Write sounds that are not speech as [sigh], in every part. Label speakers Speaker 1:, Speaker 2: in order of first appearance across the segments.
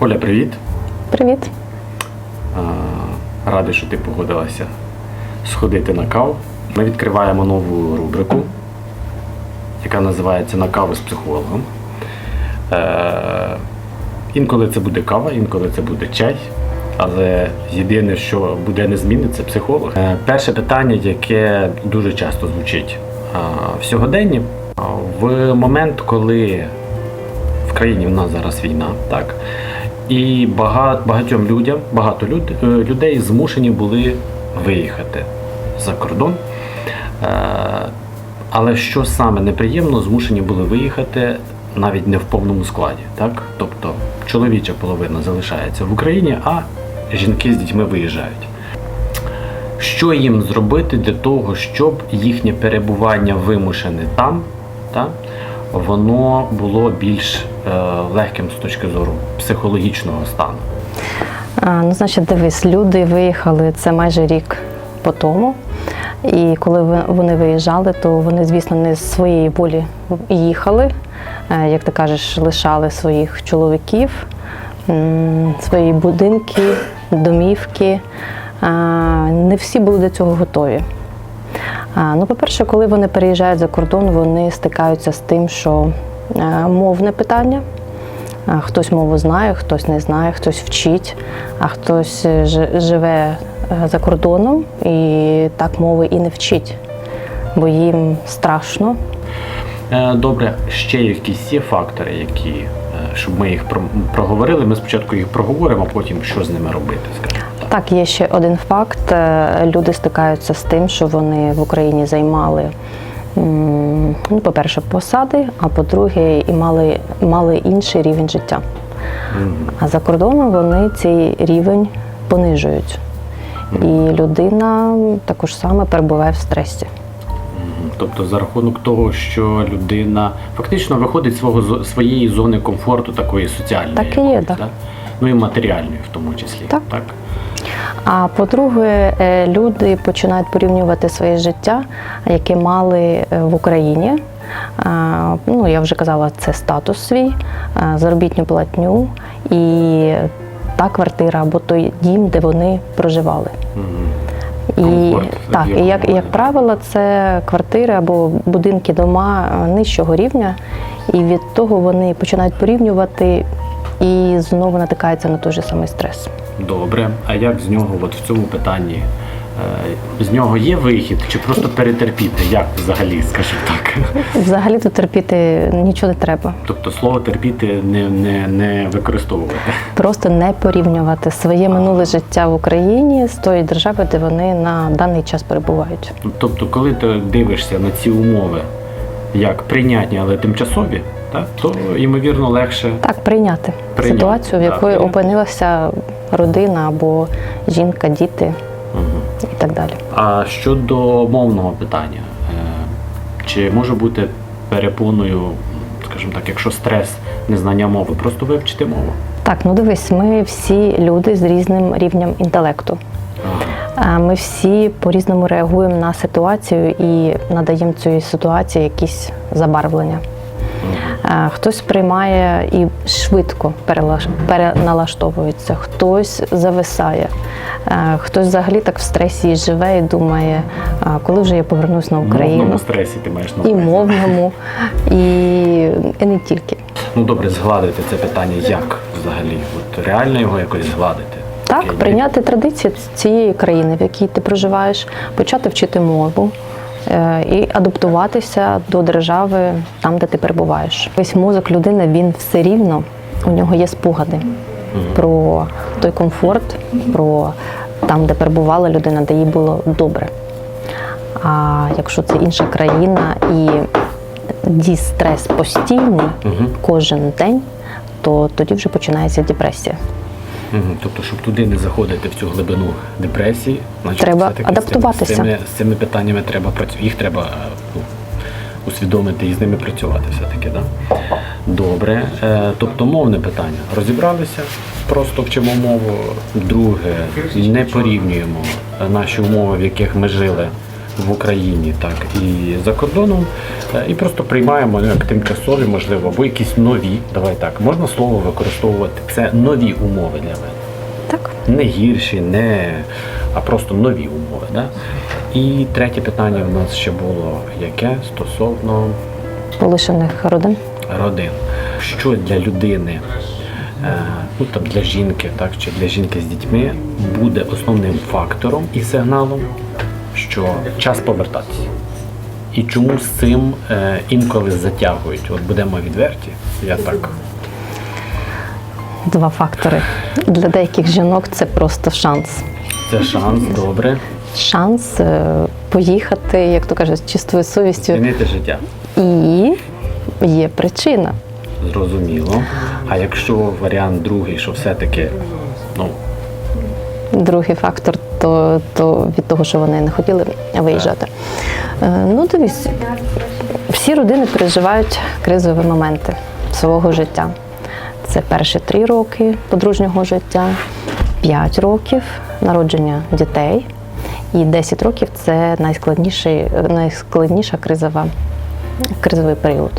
Speaker 1: Оля, привіт.
Speaker 2: Привіт.
Speaker 1: Радий, що ти погодилася сходити на каву. Ми відкриваємо нову рубрику, яка називається На каву з психологом. Е, інколи це буде кава, інколи це буде чай. Але єдине, що буде незмінне, це психолог. Е, перше питання, яке дуже часто звучить в сьогоденні, в момент, коли в країні в нас зараз війна, так. І бага- багатьом людям, багато люд, е, людей змушені були виїхати за кордон. Е, Але що саме неприємно, змушені були виїхати навіть не в повному складі. Так? Тобто чоловіча половина залишається в Україні, а жінки з дітьми виїжджають. Що їм зробити для того, щоб їхнє перебування вимушене там, та, воно було більш е, легким з точки зору психологічного стану?
Speaker 2: А, ну, значить, дивись, люди виїхали це майже рік по тому. І коли вони виїжджали, то вони, звісно, не з своєї волі їхали. Е, Як ти кажеш, лишали своїх чоловіків, свої будинки, домівки. Не всі були до цього готові. Ну, по-перше, коли вони переїжджають за кордон, вони стикаються з тим, що е, мовне питання. Хтось мову знає, хтось не знає, хтось вчить, а хтось е, живе е, за кордоном і так мови і не вчить, бо їм страшно.
Speaker 1: Добре, ще якісь є фактори, які, щоб ми їх проговорили. Ми спочатку їх проговоримо, а потім що з ними робити, так.
Speaker 2: Так, є ще один факт. Е, Люди стикаються з тим, що вони в Україні займали, ну, по-перше, посади, а по-друге, і мали, мали інший рівень життя. А за кордоном вони цей рівень понижують. І людина також саме перебуває в стресі.
Speaker 1: Тобто за рахунок того, що людина фактично виходить з свого своєї зони комфорту, такої соціальної,
Speaker 2: Так і є,
Speaker 1: якоїсь,
Speaker 2: так.
Speaker 1: да? ну і матеріальної в тому числі.
Speaker 2: Так.
Speaker 1: так?
Speaker 2: А по-друге, е, люди починають порівнювати своє життя, яке мали е, в Україні. Ну, я вже казала, це статус свій, а, заробітну платню і та квартира або той дім, де вони проживали. І
Speaker 1: Комфорт,
Speaker 2: так, і як, як правило, це квартири або будинки, дома е, нижчого рівня, і від того вони починають порівнювати і знову натикаються на той же самий стрес.
Speaker 1: Добре. А як з нього, от в цьому питанні, е, з нього є вихід, чи просто перетерпіти? Як взагалі, скажімо так?
Speaker 2: Взагалі тут терпіти нічого не треба.
Speaker 1: Тобто слово терпіти не, не, не використовувати.
Speaker 2: Просто не порівнювати своє минуле життя в Україні з тої держави, де вони на даний час перебувають.
Speaker 1: Тобто, коли ти дивишся на ці умови як прийнятні, але тимчасові, так, то ймовірно легше.
Speaker 2: Так, прийняти,
Speaker 1: Прийняти,
Speaker 2: ситуацію, в
Speaker 1: так,
Speaker 2: якої
Speaker 1: прийняти.
Speaker 2: опинилася родина або жінка, діти
Speaker 1: Мгм.
Speaker 2: і так далі.
Speaker 1: А щодо мовного питання, е, чи може бути перепоною, скажімо так, якщо стрес незнання мови, просто вивчити мову?
Speaker 2: Так, ну дивись, ми всі люди з різним рівнем інтелекту. Ми всі по-різному реагуємо на ситуацію і надаємо цій ситуації якісь забарвлення. Хтось приймає і швидко переналаштовується, хтось зависає, хтось взагалі так в стресі і живе і думає, коли вже я повернусь на Україну.
Speaker 1: мовному стресі ти маєш на
Speaker 2: І мовному, і, і не тільки.
Speaker 1: Ну добре, згладити це питання як взагалі? От реально його якось згладити?
Speaker 2: Так, прийняти традиції цієї країни, в якій ти проживаєш, почати вчити мову е, і адаптуватися до держави там, де ти перебуваєш. Весь мозок людини він все рівно, у нього є спогади про той комфорт, про там, де перебувала людина, де їй було добре. А якщо це інша країна і дістрес постійний кожен день, то тоді вже починається депресія.
Speaker 1: Тобто, щоб туди не заходити в цю глибину депресії, значить,
Speaker 2: Треба адаптуватися.
Speaker 1: З цими, з цими питаннями треба працювати. Їх треба ну, усвідомити і з ними працювати все-таки, да? Добре. Е, тобто мовне питання. Розібралися, просто вчимо мову. Друге, не порівнюємо наші умови, в яких ми жили в Україні, так і за кордоном, е, і просто приймаємо ну, як тимчасові, можливо, або якісь нові. Давай так, можна слово використовувати. Це нові умови для мене.
Speaker 2: Так.
Speaker 1: Не гірші, не а просто нові умови. Да? І третє питання в нас ще було яке стосовно
Speaker 2: Полишених родин.
Speaker 1: родин. Що для людини, е, ну там для жінки, так чи для жінки з дітьми буде основним фактором і сигналом, що час повертатися. І чому з цим е, інколи затягують? От будемо відверті, я так.
Speaker 2: Два фактори. Для деяких жінок це просто шанс.
Speaker 1: Це шанс, добре,
Speaker 2: Шанс е, поїхати, як то кажуть, з чистою совістю.
Speaker 1: змінити життя.
Speaker 2: І є причина.
Speaker 1: Зрозуміло. А якщо варіант другий, що все-таки, ну,
Speaker 2: Другий фактор то, то від того, що вони не хотіли виїжджати. Е, Ну, дивись, всі родини переживають кризові моменти свого життя. Це перші три роки подружнього життя, п'ять років народження дітей, і 10 років це найскладніша кризова, кризовий період.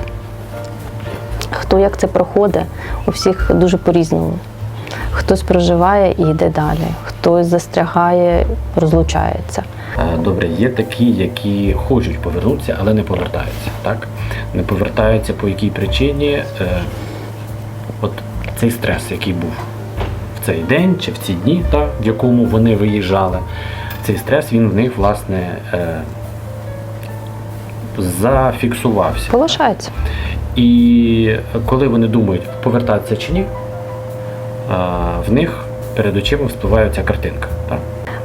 Speaker 2: Хто як це проходить, у всіх дуже по-різному. Хтось проживає і йде далі, хтось застрягає, розлучається.
Speaker 1: Е, Добре, є такі, які хочуть повернутися, але не повертаються. Так? Не повертаються по якій причині. Е, От цей стрес, який був в цей день чи в ці дні, так, в якому вони виїжджали, цей стрес він в них власне е, зафіксувався.
Speaker 2: Полишається.
Speaker 1: І коли вони думають, повертатися чи ні, а, в них перед очима вспливає ця картинка. Так?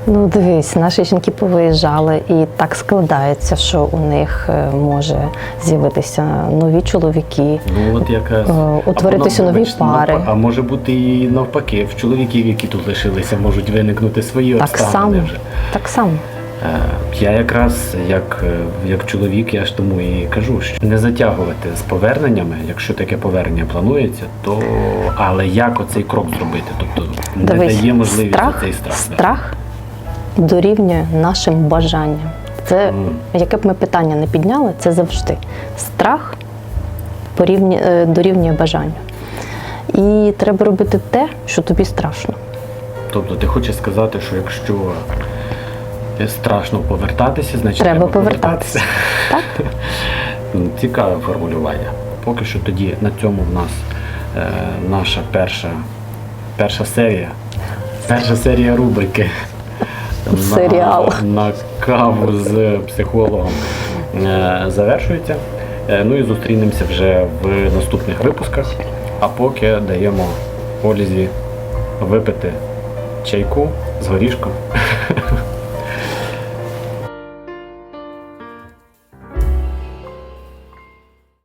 Speaker 2: Ну, дивись, наші жінки повиїжджали, і так складається, що у них е, може з'явитися нові чоловіки.
Speaker 1: Ну от якраз
Speaker 2: Е, утворитися
Speaker 1: а,
Speaker 2: нові
Speaker 1: вибач,
Speaker 2: пари.
Speaker 1: А може бути і навпаки, в чоловіків, які тут лишилися, можуть виникнути свої
Speaker 2: Так
Speaker 1: обставини
Speaker 2: само.
Speaker 1: вже.
Speaker 2: Так само.
Speaker 1: Е, Я якраз як, е, як чоловік, я ж тому і кажу, що не затягувати з поверненнями, якщо таке повернення планується, то але як оцей крок зробити? Тобто не
Speaker 2: Дивись,
Speaker 1: дає можливість
Speaker 2: страх,
Speaker 1: цей страх.
Speaker 2: страх дорівнює нашим бажанням. Це
Speaker 1: Мгм.
Speaker 2: яке б ми питання не підняли, це завжди страх порівнює, е, дорівнює бажанню. І треба робити те, що тобі страшно.
Speaker 1: Тобто ти хочеш сказати, що якщо страшно повертатися, значить
Speaker 2: Треба повертатися. Так?
Speaker 1: Ну, [laughs] Цікаве формулювання. Поки що тоді на цьому в нас е, наша перша, перша серія. Перша серія рубрики [laughs]
Speaker 2: Серіал.
Speaker 1: на, на каву з психологом е, завершується. Е, ну і зустрінемося вже в наступних випусках. А поки даємо Олізі випити чайку з горішком.